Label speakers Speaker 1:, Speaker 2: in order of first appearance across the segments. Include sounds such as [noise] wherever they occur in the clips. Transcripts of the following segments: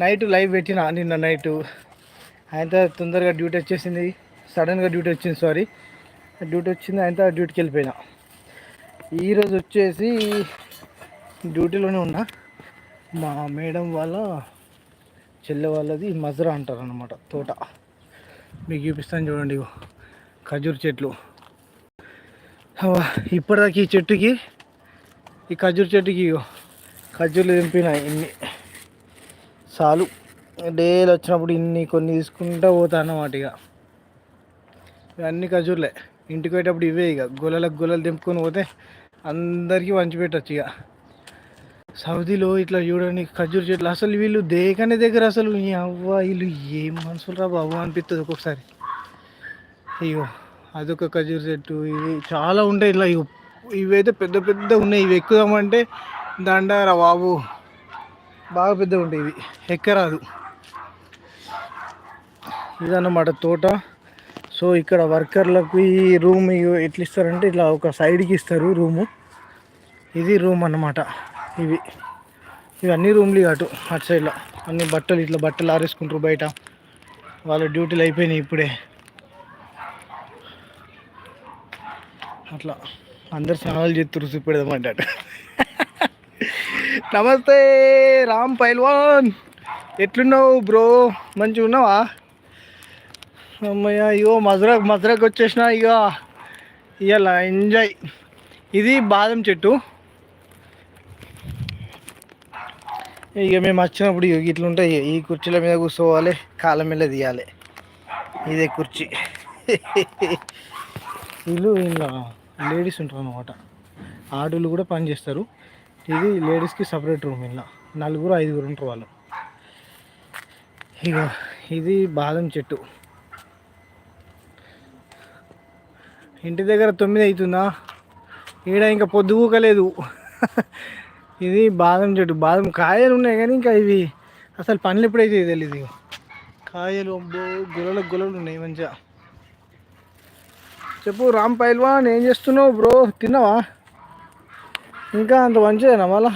Speaker 1: Night live పెట్టిన నిన్న night. ఆయన తొందరగా డ్యూటీ వచ్చేసింది. సడన్గా డ్యూటీ వచ్చింది సారీ. డ్యూటీ వచ్చింది ఆయన డ్యూటీకి వెళ్ళిపోయినా. ఈరోజు వచ్చేసి డ్యూటీలోనే ఉన్నా. మా మేడం వాళ్ళ చెల్లె వాళ్ళది మజరా అంటారు అనమాట తోట. మీకు చూపిస్తాను చూడండి ఖజూర్ చెట్లు. ఇప్పటిదాకా ఈ చెట్టుకి ఈ ఖజూర్ చెట్టుకి ఖజూర్లు తెంపినాయి ఇన్ని. చాలు. డైలీ వచ్చినప్పుడు ఇన్ని కొన్ని తీసుకుంటా పోతా అన్నమాట ఇక ఇవన్నీ ఖజూర్లే ఇంటికి పోయేటప్పుడు ఇవే ఇక గొలలకు గొలలు తెంపుకొని పోతే అందరికీ పంచిపెట్టచ్చు ఇక సౌదీలో ఇట్లా చూడండి ఖజూర్ చెట్లు. అసలు వీళ్ళు దేకనే దగ్గర అసలు. ఈ అవ్వ వీళ్ళు ఏం మనుషులు రా బాబు అనిపిస్తుంది ఒక్కొక్కసారి. అయ్యో అదొక ఖజూర్ చెట్టు. ఇవి చాలా ఉంటాయి ఇట్లా. ఇవైతే పెద్ద పెద్ద ఉన్నాయి. ఇవి ఎక్కుదామంటే దండారా బాబు. బాగా పెద్దగా ఉంటాయి ఇవి. ఎక్కరాదు ఇదన్నమాట తోట. సో ఇక్కడ వర్కర్లకు ఈ రూమ్ ఎట్లా ఇస్తారంటే ఇట్లా ఒక సైడ్కి ఇస్తారు రూము. ఇది రూమ్ అన్నమాట ఇవి. ఇవన్నీ రూమ్లు అటు అటు సైడ్లో. అన్ని బట్టలు ఇట్లా బట్టలు ఆరేసుకుంటారు బయట. వాళ్ళ డ్యూటీలు అయిపోయినాయి ఇప్పుడే. అట్లా. అందరు స్నానాలు చేస్తారు చూపెడదామంటాడు నమస్తే రామ్ పైల్వాన్. ఎట్లున్నావు బ్రో? మంచిగా ఉన్నావా? అమ్మయ్య ఇగో మధురా మజరాక్ వచ్చేసిన ఇక ఇవాళ ఎంజాయ్ ఇది బాదం చెట్టు. ఇక మేము వచ్చినప్పుడు ఇట్లా ఉంటాయి ఈ కుర్చీల మీద కూర్చోవాలి కాళ్ళ మీద తీయాలి. ఇదే కుర్చీ. వీళ్ళు ఇలా లేడీస్ ఉంటారు అనమాట ఆడోళ్ళు కూడా పని చేస్తారు. ఇది లేడీస్కి సపరేట్ రూమ్ ఇలా. నలుగురు ఐదుగురు ఉంటారు వాళ్ళు. ఇక ఇది బాదం చెట్టు. ఇంటి దగ్గర తొమ్మిది అవుతుందా ఈడ ఇంకా పొద్దుగూకలేదు ఇది బాదం చెట్టు. బాదం కాయలు ఉన్నాయి కానీ ఇంకా ఇవి అసలు పనులు ఎప్పుడైతే తెలియదు కాయలు అబ్బో గులలు గులలు ఉన్నాయి మంచిగా చెప్పు రామ్ పైల్వాన్ ఏం చేస్తున్నావు బ్రో? తిన్నావా? ఇంకా అంత మంచిదేనా మళ్ళా?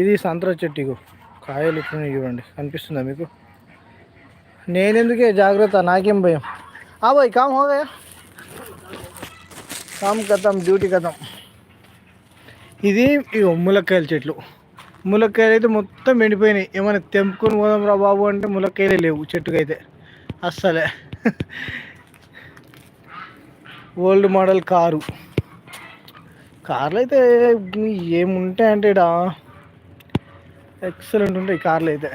Speaker 1: ఇది సంతర చెట్టు ఇగో కాయలు ఇట్లున్నాయి చూడండి. కనిపిస్తుందా మీకు? నేనెందుకే జాగ్రత్త? నాకేం భయం. ఆ బాయ్ కామ్ హోగయా కామ్ కథం డ్యూటీ కథం. ఇది ఇగో ములక్కాయల చెట్లు. ములక్కాయలు అయితే మొత్తం ఎండిపోయినాయి. ఏమైనా తెంపుకొని పోదాం రా బాబు అంటే ములక్కాయలే లేవు చెట్టుకైతే. అస్సలే. [laughs] Old model car. కార్లు అయితే ఏముంటాయంటే ఇడా ఎక్సలెంట్ ఉంటాయి కార్లు అయితే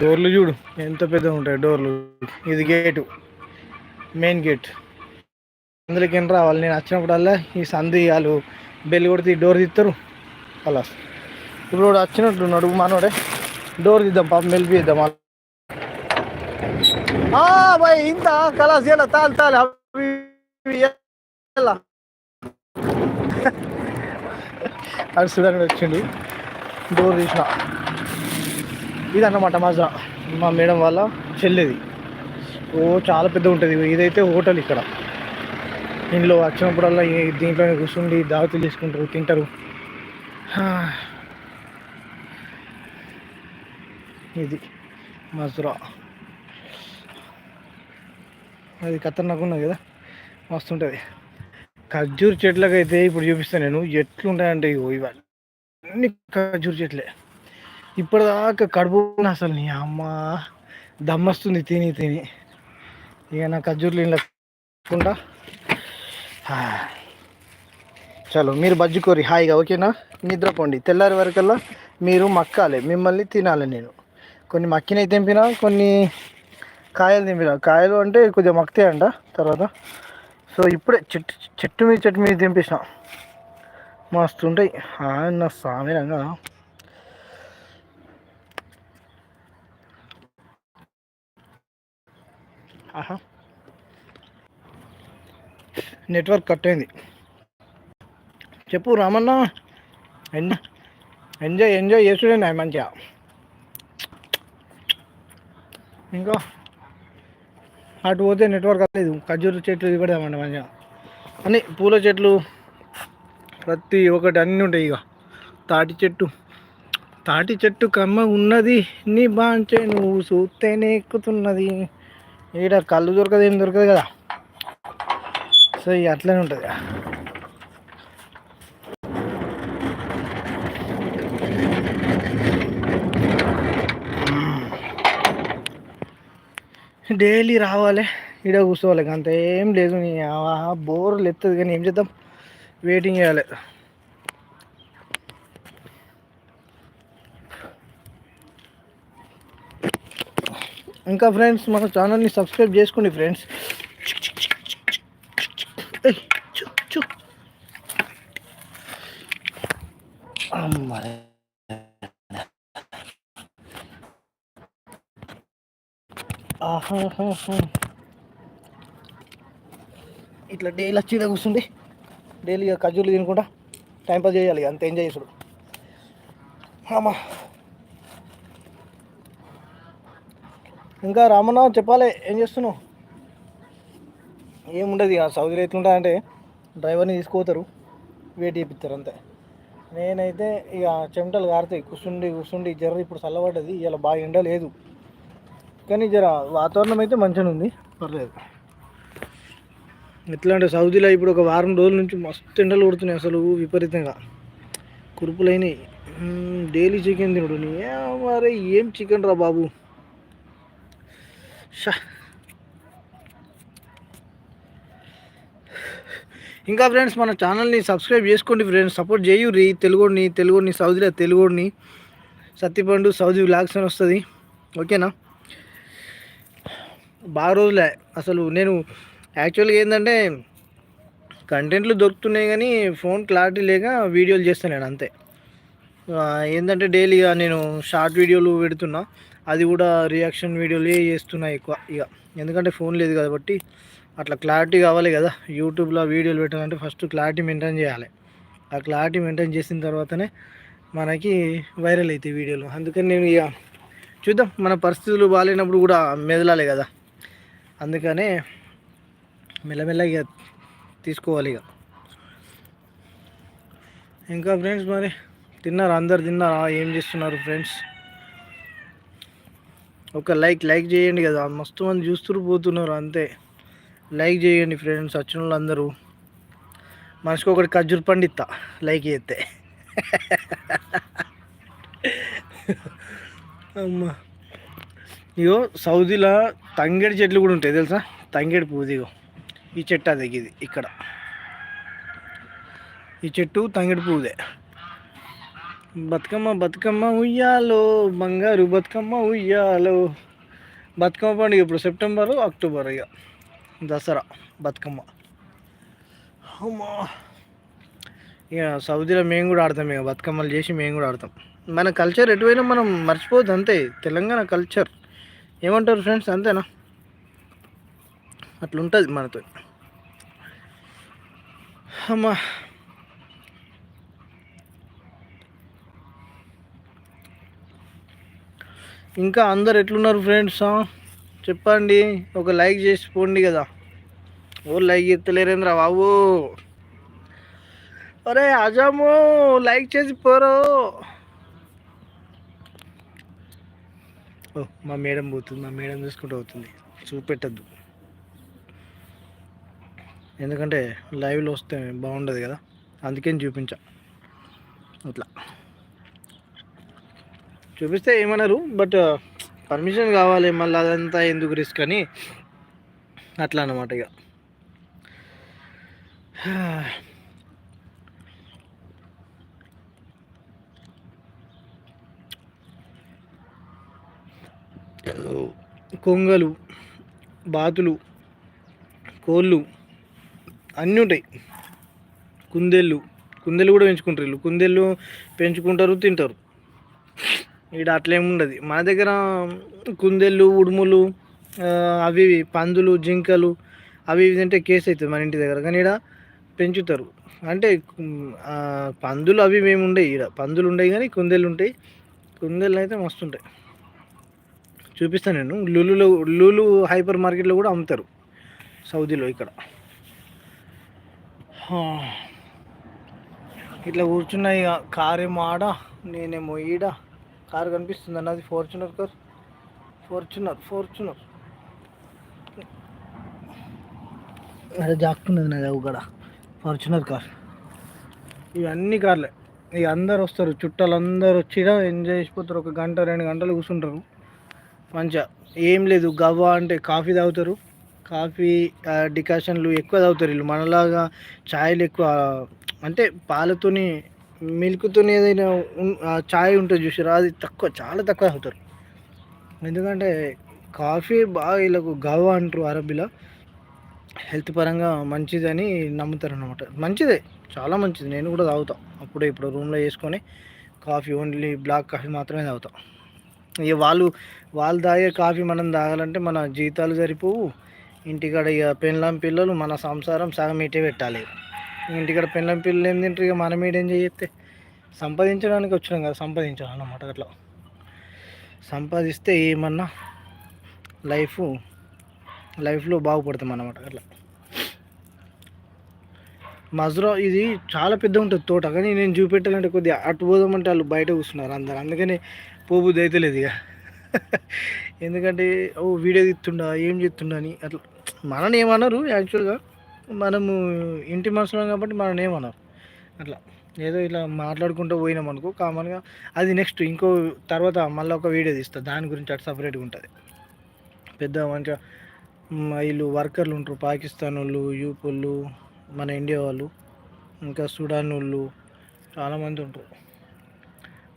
Speaker 1: డోర్లు చూడు ఎంత పెద్దగా ఉంటాయి డోర్లు ఇది గేటు మెయిన్ గేట్ అందులోకి ఏం రావాలి? నేను వచ్చినప్పుడల్లా ఈ సంధి వాళ్ళు బెల్ కొడితే ఈ డోర్ తీస్తారు అలా. ఇప్పుడు వచ్చినట్టు నడుగు మనోడే. డోర్ తీద్దాం పాపం మెల్పి ఇద్దాం భాయ్ ఇంత కలాస్ ఎలా తాల్ అది చూడండి వచ్చిండు. డోర్ తీసిన. ఇదన్నమాట మజా మా మేడం వాళ్ళ చెల్లెది. ఓ చాలా పెద్ద ఉంటుంది. ఇదైతే హోటల్ ఇక్కడ. ఇంట్లో వచ్చినప్పుడల్లా దీంట్లో దీంట్లోనే కూర్చుండి దావతులు తీసుకుంటారు తింటారు. ఇది మజురా అది ఖతర్నాక్ ఉన్నది కదా? మస్తు ఉంటుంది. ఖర్జూర్ చెట్లకు అయితే ఇప్పుడు చూపిస్తాను నేను. ఎట్లుంటాయంటే ఇగో ఇవన్నీ ఖర్జూర్ చెట్లే. ఇప్పటిదాకా కడుపు అసలు నీ అమ్మ. దమ్మస్తుంది తిని తిని. ఇక నా ఖర్జూర్లు లేకుండా చలో మీరు బజ్జుకోరి హాయిగా ఓకేనా? నిద్రపోండి. తెల్లారి వరకల్లా మీరు మక్కాలి. మిమ్మల్ని తినాలి నేను. కొన్ని మక్కినవి తెంపినా కొన్ని కాయలు తెంపినా. కాయలు అంటే కొద్దిగా మక్కుతాయంట తర్వాత. సో ఇప్పుడే చెట్టు చెట్టు మీద చెట్టు మీద దింపేసిన. మస్తు ఉంటాయి. ఆయన స్వామి రంగా. ఆహా. నెట్వర్క్ కట్ అయింది. చెప్పు రామన్న. ఎంజాయ్ ఎంజాయ్ ఎంజాయ్ చేస్తుండే మంచిగా. ఇంకా. అటు పోతే నెట్వర్క్ లేదు ఖర్జూర చెట్లు ఇవి పెడదామండి మంచిగా. అన్ని పూల చెట్లు ప్రతి ఒక్కటి అన్నీ ఉంటాయి ఇక. తాటి చెట్టు. తాటి చెట్టు కమ్మ ఉన్నది నీ బాంచే నువ్వు చూస్తేనే ఎక్కుతున్నది. ఇక్కడ కళ్ళు దొరకదు ఏం దొరకదు కదా. సో ఇక అట్లనే ఉంటుంది డైలీ రావాలి. ఈడ కూర్చోవాలి. అంత ఏం లేదు. నీ బోర్ ఎత్తది కానీ ఏం చేద్దాం? వెయిటింగ్ చేయాలి. ఇంకా ఫ్రెండ్స్ మన ఛానల్ని సబ్స్క్రైబ్ చేసుకోండి ఫ్రెండ్స్. ఇట్లా డైలీ వచ్చి కూర్చుండి డైలీ ఇక ఖర్జూలు తినుకుంటా టైంపాస్ చేయాలి ఇక అంత ఎంజాయ్ చేసుడు అమ్మా ఇంకా రామన్న చెప్పాలి ఏం చేస్తున్నావు? ఏముండదు ఇక సౌదీలో ఎట్లుంటా అంటే డ్రైవర్ని తీసుకుపోతారు వెయిట్ చేపిస్తారు అంతే. నేనైతే ఇక చెమటలు కారుతాయి కూర్చుండి కూర్చుండి జర్ర ఇప్పుడు చల్లబడ్డది ఇలా బాగా ఎండ లేదు. కానీ జర వాతావరణం అయితే మంచిగా ఉంది. పర్లేదు. ఎట్లా అంటే సౌదీలో ఇప్పుడు ఒక వారం రోజుల నుంచి మస్తు ఎండలు కొడుతున్నాయి అసలు విపరీతంగా. కురుపులైనవి డైలీ చికెన్ తినడు నీ. మరే ఏం చికెన్ రా బాబు? షా. ఇంకా ఫ్రెండ్స్ మన ఛానల్ని సబ్స్క్రైబ్ చేసుకోండి ఫ్రెండ్స్. సపోర్ట్ చేయుర్రి తెలుగుని తెలుగుని సౌదీలో తెలుగుని. సత్తిపండు సౌదీ వ్లాగ్స్ అని వస్తుంది. ఓకేనా? బాగా రోజులే. అసలు నేను యాక్చువల్గా ఏంటంటే కంటెంట్లు దొరుకుతున్నాయి కానీ ఫోన్ క్లారిటీ లేక వీడియోలు చేస్తాను నేను అంతే. ఏంటంటే డైలీగా నేను షార్ట్ వీడియోలు పెడుతున్నా. అది కూడా రియాక్షన్ వీడియోలే చేస్తున్నా ఎక్కువ ఇక ఎందుకంటే ఫోన్ లేదు కాబట్టి అట్లా క్లారిటీ కావాలి కదా. యూట్యూబ్లో వీడియోలు పెట్టాలంటే ఫస్ట్ క్లారిటీ మెయింటైన్ చేయాలి. ఆ క్లారిటీ మెయింటైన్ చేసిన తర్వాతనే మనకి వైరల్ అవుతాయి వీడియోలు. అందుకని నేను ఇక చూద్దాం. మన పరిస్థితులు బాగాలేనప్పుడు కూడా మెదలాలి కదా. అందుకనే మెల్లమెల్లగా ఇక తీసుకోవాలి ఇక. ఇంకా ఫ్రెండ్స్ మరి తిన్నారా? అందరు తిన్నారా? ఏం చేస్తున్నారు ఫ్రెండ్స్? ఒక లైక్ లైక్ చేయండి కదా. మస్తు మంది చూస్తూ పోతున్నారు అంతే. లైక్ చేయండి ఫ్రెండ్స్ వచ్చిన వాళ్ళు అందరూ మనిషికి ఒకటి ఖర్జూర్ పండిస్తా లైక్ చేస్తే. [laughs] అమ్మా. ఇగో సౌదీలో తంగేడు చెట్లు కూడా ఉంటాయి తెలుసా? తంగేడు పూదిగో ఈ చెట్టు అది ఇది ఇక్కడ. ఈ చెట్టు తంగేడు పువ్వుదే. బతుకమ్మ బతుకమ్మ ఉయ్యాలో బంగారు బతుకమ్మ ఉయ్యాలో. బతుకమ్మ పండుగ ఇప్పుడు సెప్టెంబర్ అక్టోబర్ ఇక దసరా బతుకమ్మ. అమ్మా. ఇక సౌదీలో మేము కూడా ఆడతాం ఇక బతుకమ్మలు చేసి మేము కూడా ఆడతాం. మన కల్చర్ ఎటువైనా మనం మర్చిపోద్ది అంతే. తెలంగాణ కల్చర్. ఏమంటారు ఫ్రెండ్స్? అంతేనా? అట్లుంటుంది మనతో. అమ్మా. ఇంకా అందరు ఎట్లున్నారు ఫ్రెండ్స్ చెప్పండి. ఒక లైక్ చేసి పోండి కదా. ఓ లైక్ ఎత్తలేరేంద్రా బాబు? అరే అజాము లైక్ చేసి పోరు ఓ మా మేడం పోతుంది మా మేడం చూసుకుంటూ అవుతుంది చూపెట్టద్దు. ఎందుకంటే లైవ్లో వస్తే బాగుండదు కదా. అందుకని చూపించా. అట్లా. చూపిస్తే ఏమన్నారు బట్ పర్మిషన్ కావాలి మళ్ళీ అదంతా ఎందుకు రిస్క్ అని అట్లా అన్నమాట ఇక. కొంగలు బాతులు కోళ్ళు అన్నీ ఉంటాయి. కుందేళ్ళు కుందేలు కూడా పెంచుకుంటారు వీళ్ళు. కుందేళ్ళు పెంచుకుంటారు తింటారు. ఇక్కడ అట్లేముండదు మన దగ్గర కుందేళ్ళు ఉడుములు అవి ఇవి పందులు జింకలు అవి ఇవి తింటే కేసు అవుతుంది మన ఇంటి దగ్గర. కానీ ఇక్కడ పెంచుతారు. అంటే పందులు అవి మేము ఉండేవి ఇక్కడ పందులు ఉండవు కానీ కుందేళ్ళు ఉంటాయి. కుందేళ్ళు అయితే మస్తు ఉంటాయి. చూపిస్తాను నేను. లులులో లులు హైపర్ మార్కెట్లో కూడా అమ్ముతారు సౌదీలో ఇక్కడ. ఇట్లా కూర్చున్నాయి ఇక. కారేమో ఆడ నేనేమో ఈడ. కారు కనిపిస్తుంది అన్నది ఫార్చునర్ కార్. Fortuner Fortuner. అదే జాక్కున్నది నాది కూడా. Fortuner car. ఇవన్నీ కార్లే. ఇక అందరు వస్తారు. చుట్టాలు అందరు వచ్చి ఎంజాయ్ చేసిపోతారు. ఒక గంట రెండు గంటలు కూర్చుంటారు. మంచిగా ఏం లేదు గవ్వ అంటే కాఫీ తాగుతారు. కాఫీ డికాషన్లు ఎక్కువ తాగుతారు వీళ్ళు. మనలాగా ఛాయలు ఎక్కువ అంటే పాలతోని మిల్క్తోని ఏదైనా ఛాయ్ ఉంటుంది చూసారా అది తక్కువ చాలా తక్కువ తాగుతారు. ఎందుకంటే కాఫీ బాగా వీళ్ళకు గవ్వ అంటారు అరబీలో హెల్త్ పరంగా మంచిదని నమ్ముతారు అనమాట మంచిదే చాలా మంచిది. నేను కూడా తాగుతాను అప్పుడే ఇప్పుడు రూమ్లో వేసుకొని కాఫీ ఓన్లీ బ్లాక్ కాఫీ మాత్రమే తాగుతాను ఇక వాళ్ళు వాళ్ళు తాగే కాఫీ మనం తాగాలంటే మన జీతాలు సరిపోవు. ఇంటికాడ ఇక పెళ్ళం పిల్లలు మన సంసారం సగం ఇటే పెట్టాలి. ఇంటికాడ పెళ్ళం పిల్లలు ఏం తింటారు? ఇక మనం ఏం చేస్తే సంపాదించడానికి వచ్చినాం కదా సంపాదించాలి అన్నమాట అట్లా. సంపాదిస్తే ఏమన్నా లైఫ్ లైఫ్లో బాగుపడతాం అన్నమాట అట్లా. మజురా ఇది చాలా పెద్ద ఉంటుంది తోట కానీ నేను చూపెట్టాలంటే కొద్దిగా అటు పోదామంటే వాళ్ళు బయట కూర్చున్నారు అందరు. అందుకని పోబుద్ది అయితే లేదు ఇక ఎందుకంటే ఓ వీడియో తీస్తుండా ఏం చేస్తుండా అని అట్లా మనని ఏమన్నారు యాక్చువల్గా. మనము ఇంటి మనుషులం కాబట్టి మనని ఏమన్నారు అట్లా. ఏదో ఇలా మాట్లాడుకుంటూ పోయినాం అనుకో కామన్గా అది నెక్స్ట్ ఇంకో తర్వాత మళ్ళీ ఒక వీడియో తీస్తా. దాని గురించి అటు సపరేట్గా ఉంటుంది. పెద్ద మంచిగా వీళ్ళు వర్కర్లు ఉంటారు. పాకిస్తాన్ వాళ్ళు యూప్ వాళ్ళు మన ఇండియా వాళ్ళు ఇంకా సుడాన్ వాళ్ళు చాలామంది ఉంటారు.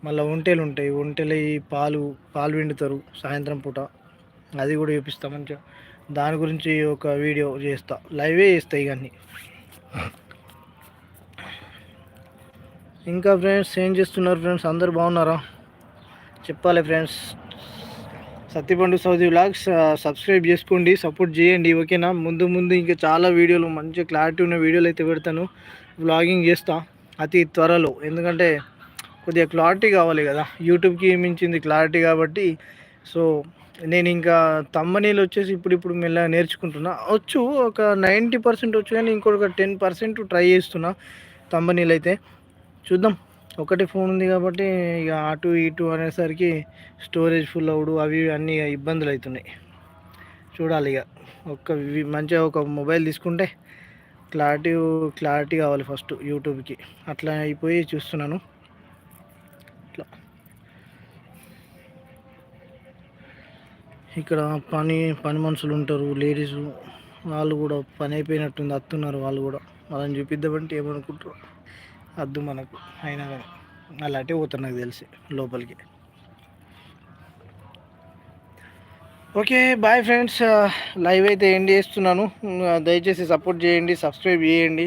Speaker 1: మళ్ళీ ఒంటెలు ఉంటాయి. ఒంటెలు పాలు పాలు పిండుతారు సాయంత్రం పూట. అది కూడా చూపిస్తా మంచిగా. దాని గురించి ఒక వీడియో చేస్తా. లైవే చేస్తాయి ఇవన్నీ ఇంకా ఫ్రెండ్స్ ఏం చేస్తున్నారు ఫ్రెండ్స్? అందరు బాగున్నారా? చెప్పాలి friends. Satyapandu Saudi vlogs subscribe చేసుకోండి సపోర్ట్ చేయండి ఓకేనా? ముందు ముందు ఇంకా చాలా వీడియోలు మంచి క్లారిటీ ఉన్న వీడియోలు అయితే పెడతాను. వ్లాగింగ్ చేస్తా అతి త్వరలో. ఎందుకంటే కొద్దిగా క్లారిటీ కావాలి కదా. యూట్యూబ్కి మించింది క్లారిటీ కాబట్టి. సో నేను ఇంకా తమ్మనీళ్ళు వచ్చేసి ఇప్పుడు ఇప్పుడు మెల్లగా నేర్చుకుంటున్నా. వచ్చు ఒక నైంటీ పర్సెంట్ వచ్చు కానీ ఇంకొక టెన్ పర్సెంట్ ట్రై చేస్తున్నా తమ్మనీళ్ళు అయితే. చూద్దాం. ఒకటి ఫోన్ ఉంది కాబట్టి ఇక అటు ఇటు అనేసరికి స్టోరేజ్ ఫుల్ అవుడు అవి అన్నీ ఇబ్బందులు అవుతున్నాయి. చూడాలి ఇక. ఒక మంచిగా ఒక మొబైల్ తీసుకుంటే క్లారిటీ క్లారిటీ కావాలి ఫస్ట్ యూట్యూబ్కి అట్లా అయిపోయి చూస్తున్నాను ఇట్లా ఇక్కడ పని పని మనుషులు ఉంటారు లేడీస్ వాళ్ళు కూడా పని అయిపోయినట్టుంది అత్తున్నారు వాళ్ళు కూడా. వాళ్ళని చూపిద్దామంటే ఏమనుకుంటారు? వద్దు మనకు అయినా కానీ. అలాంటి పోతారు నాకు తెలిసి లోపలికి. ఓకే బాయ్ ఫ్రెండ్స్ లైవ్ అయితే ఎండ్ చేస్తున్నాను. దయచేసి సపోర్ట్ చేయండి సబ్స్క్రైబ్ చేయండి.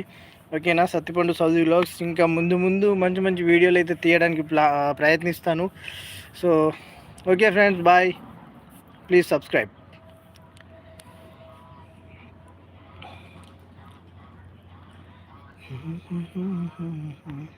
Speaker 1: ఓకేనా? సత్తిపండు సౌదీ వ్లాగ్స్ ఇంకా ముందు ముందు మంచి మంచి వీడియోలు అయితే తీయడానికి ప్లా ప్రయత్నిస్తాను. So okay friends bye please subscribe Mm-hmm. [laughs]